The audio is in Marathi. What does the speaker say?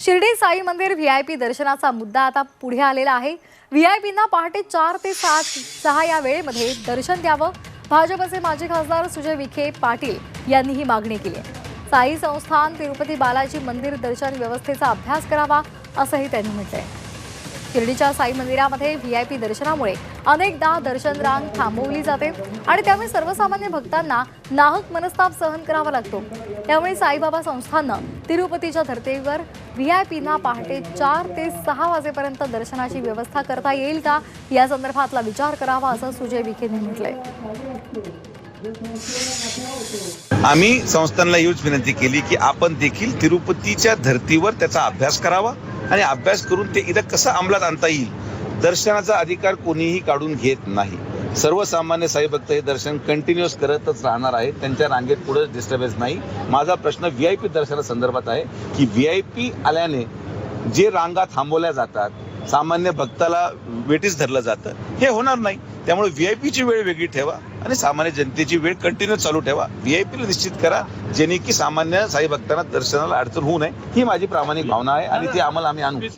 शिर्डी साई मंदिर व्ही आय पी दर्शनाचा मुद्दा आता पुढे आलेला आहे. व्ही आय पींना पहाटे चार ते सात सहा या वेळेमध्ये दर्शन द्यावं. भाजपचे माजी खासदार सुजय विखे पाटील यांनी ही मागणी केली. साई संस्थान तिरुपती बालाजी मंदिर दर्शन व्यवस्थेचा अभ्यास करावा असंही त्यांनी म्हटलंय. शिर्डीच्या साई मंदिरामध्ये व्ही आय पी दर्शनामुळे अनेकदा दर्शन रांग थांबवली जाते आणि त्यामुळे सर्वसामान्य भक्तांना नाहक मनस्ताप सहन करावा लागतो. त्यामुळे साईबाबा संस्थानं तिरुपतीच्या धर्तीवर व्ही आय पीना पहाटे चार ते सहा वाजेपर्यंत दर्शनाची व्यवस्था करता येईल का? या संदर्भातला विचार करावा असं सुजय विखेंनी म्हटलंय. आम्ही संस्थांना हीच विनंती केली की आपण देखील तिरुपतीच्या धर्तीवर त्याचा अभ्यास करावा आणि अभ्यास करून ते इथं कसं अंमलात आणता येईल? दर्शनाचा अधिकार कोणीही काढून घेत नाही. सर्वसामान्य साई भक्त हे दर्शन कंटिन्युअस करतच राहणार आहेत. त्यांच्या रांगेत पुढे डिस्टर्बन्स नाही. माझा प्रश्न व्ही आय पी दर्शना संदर्भात आहे की व्ही आय पी आल्याने जे रांगा थांबवल्या जातात सामान्य भक्ताला वेटीस धरलं जातं हे होणार नाही. त्यामुळे व्ही आय पीची वेळ वेगळी ठेवा आणि सामान्य जनतेची वेळ कंटिन्यू चालू ठेवा. व्ही आय पीला निश्चित करा जेणे की सामान्य साई भक्तांना दर्शनाला अडचण होऊ नये. ही माझी प्रामाणिक भावना आहे आणि ती आम्हाला आम्ही आणू.